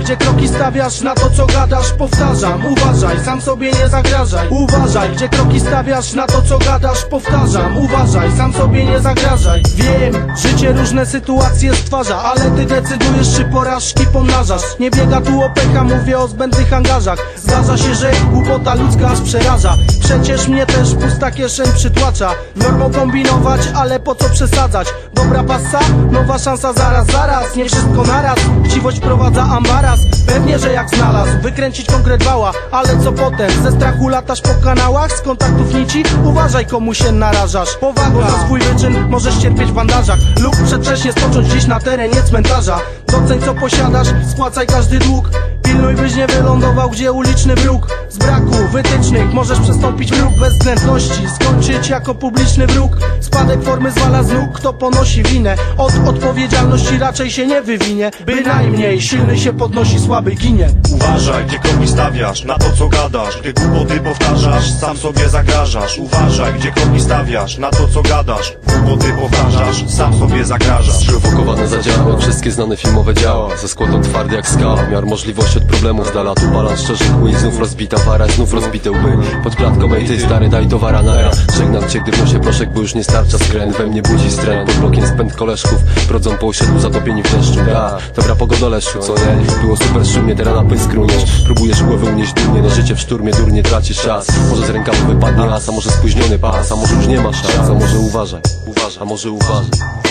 gdzie kroki stawiasz, na to co gadasz. Powtarzam, uważaj, sam sobie nie zagrażaj. Uważaj, gdzie kroki stawiasz, na to co gadasz. Powtarzam, uważaj, sam sobie nie zagrażaj. Wiem, życie różne sytuacje stwarza Ale ty decydujesz, czy porażki pomnażasz. Nie biega tu o pecha, mówię o zbędnych angażach. Zdarza się, że głupota ludzka aż przeraża. Przecież mnie też pusta kieszeń przytłacza. Normą kombinować, ale po co przesadzać? Dobra pasa, nowa szansa zaraz, zaraz. Nie wszystko naraz, chciwość prowadza ambaras Pewnie, że jak znalazł, wykręcić konkret wała Ale co potem, ze strachu latasz po kanałach Z kontaktów nici, uważaj komu się narażasz. Powaga, za swój wyczyn możesz cierpieć w bandażach. Lub przedwcześnie spocząć gdzieś na terenie cmentarza. Doceń co posiadasz, spłacaj każdy dług Pilnuj byś nie wylądował gdzie uliczny wróg Z braku wytycznych możesz przestąpić wróg bezwzględności. Skończyć jako publiczny wróg. Spadek formy zwala z nóg, kto ponosi winę Od odpowiedzialności raczej się nie wywinie. Bynajmniej silny się podnosi, słaby ginie. Uważaj, gdzie kroki stawiasz, na to co gadasz. Gdy głupoty powtarzasz, sam sobie zagrażasz. Uważaj, gdzie kroki stawiasz, na to co gadasz. Głupoty powtarzasz, zagrażasz Sprowokowane zadziały, wszystkie znane filmowe działa. Ze skłotą twardy jak skała, miar możliwości od problemów z dala Tu balans szczerzy chuj, znów rozbita para, znów rozbite łby. Pod klatką, ej ty stary, daj towara naja Żegnam cię, gdy w nosie proszek, bo już nie starcza skręt. We mnie budzi stręt, pod blokiem spęd koleżków. Brodzą po osiedlu zatopieni w deszczu. Da, dobra pogoda leszczu, co nie? Było super szumnie, teraz na pysk runiesz Próbujesz głowę unieść dumnie, na życie w szturmie durnie tracisz czas. Może z rękawu wypadnie as, a może spóźniony pas. A może już nie masz szans, a może uważaj, uważaj, a może uważaj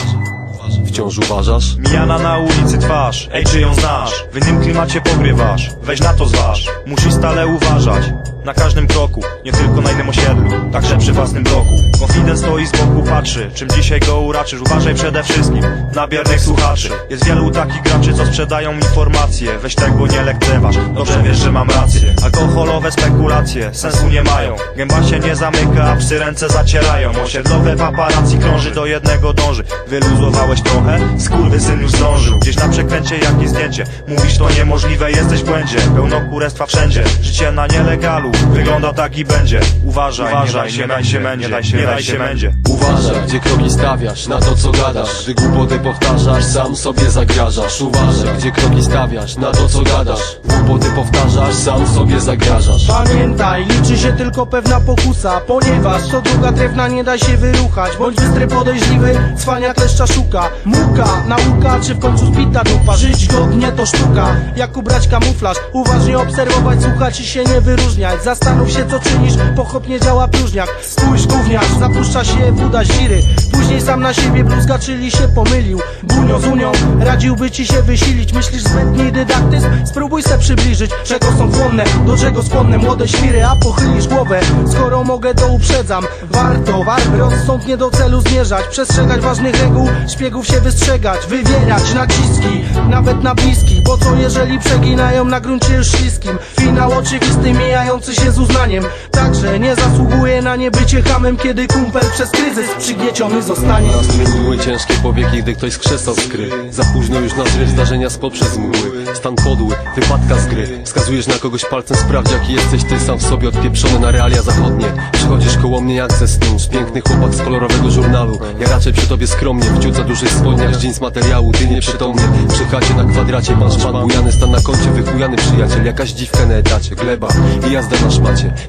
Wciąż uważasz? Mijana na ulicy twarz, ej czy ją znasz? W innym klimacie pogrywasz, weź na to zważ. Musisz stale uważać, na każdym kroku Nie tylko na innym osiedlu, także przy własnym bloku Konfident stoi z boku, patrzy Czym dzisiaj go uraczysz, uważaj przede wszystkim Na biernych słuchaczy. Jest wielu takich graczy, co sprzedają informacje. Weź tego nie lekceważ, dobrze wiesz, że mam rację. Alkoholowe spekulacje, sensu nie mają. Gęba się nie zamyka, a psy ręce zacierają. Osiedlowe paparazzi krąży, do jednego dąży. Wyluzowałeś trochę? Skurwysyn już zdążył. Gdzieś na przekręcie jakieś zdjęcie. Mówisz to niemożliwe, jesteś w błędzie. Pełno kurestwa wszędzie. Życie na nielegalu Wygląda tak i będzie. Uważaj, uważaj, nie daj się będzie, nie daj się, nie daj się będzie Uważaj, gdzie kroki stawiasz, na to co gadasz. Gdy głupoty powtarzasz, sam sobie zagrażasz. Uważaj, gdzie kroki stawiasz, na to co gadasz. Głupoty powtarzasz, sam sobie zagrażasz. Pamiętaj, liczy się tylko pewna pokusa Ponieważ co druga drewna nie da się wyruchać. Bądź bystry, podejrzliwy, cwania kleszcza szuka. Muka, nauka, czy w końcu zbita dupa. Żyć godnie to sztuka, jak ubrać kamuflaż. Uważnie obserwować, słuchać i się nie wyróżniać Zastanów się co czynisz, pochopnie działa próżniak Spójrz gówniarz, zapuszcza się woda ziry. Później sam na siebie bluzga, czyli się pomylił. Bunio z unią, radziłby ci się wysilić. Myślisz zbędni dydaktyzm? Spróbuj se przybliżyć Czego są chłonne, do czego skłonne młode świry A pochylisz głowę, skoro mogę to uprzedzam. Warto, warto rozsądnie do celu zmierzać. Przestrzegać ważnych reguł, szpiegów się wystrzegać. Wywierać naciski, nawet na bliski. Bo co jeżeli przeginają na gruncie już śliskim? Finał oczywisty, mijający się z uznaniem Także nie zasługuje na niebycie hamem Kiedy kumpel przez kryzys przygnieciony zostanie. Nastrój ciężkie powieki, gdy ktoś z krzesła skry Za późno już nazwiesz zdarzenia z poprzez mgły. Stan podły, wypadka z gry. Wskazujesz na kogoś palcem, sprawdź jaki jesteś ty sam w sobie Odpieprzony na realia zachodnie. Przychodzisz koło mnie jak ze snu. Piękny chłopak z kolorowego żurnalu. Ja raczej przy tobie skromnie W ciut za dużych spodniach, jeans materiału Ty nieprzytomnie, przy chacie na kwadracie Pan szpan bujany, stan na koncie Wychujany przyjaciel, jakaś dziwka na etacie Gleba i jazda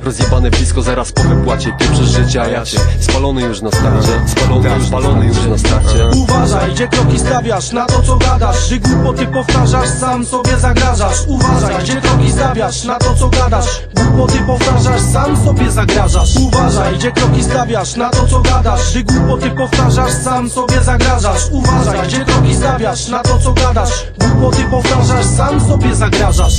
Rozjebane blisko, zaraz po wypłacie Pieprzesz życie, a ja cię Spalony już na starcie. Spalony, już, spalony już na starcie. Uważaj, gdzie kroki stawiasz, na to co gadasz. Gdy głupoty powtarzasz, sam sobie zagrażasz. Uważaj, gdzie kroki stawiasz, na to co gadasz. Głupoty powtarzasz, sam sobie zagrażasz. Uważaj, gdzie kroki stawiasz, na to co gadasz. Gdy głupoty powtarzasz, sam sobie zagrażasz. Uważaj, gdzie kroki stawiasz, na to co gadasz. Głupoty powtarzasz, sam sobie zagrażasz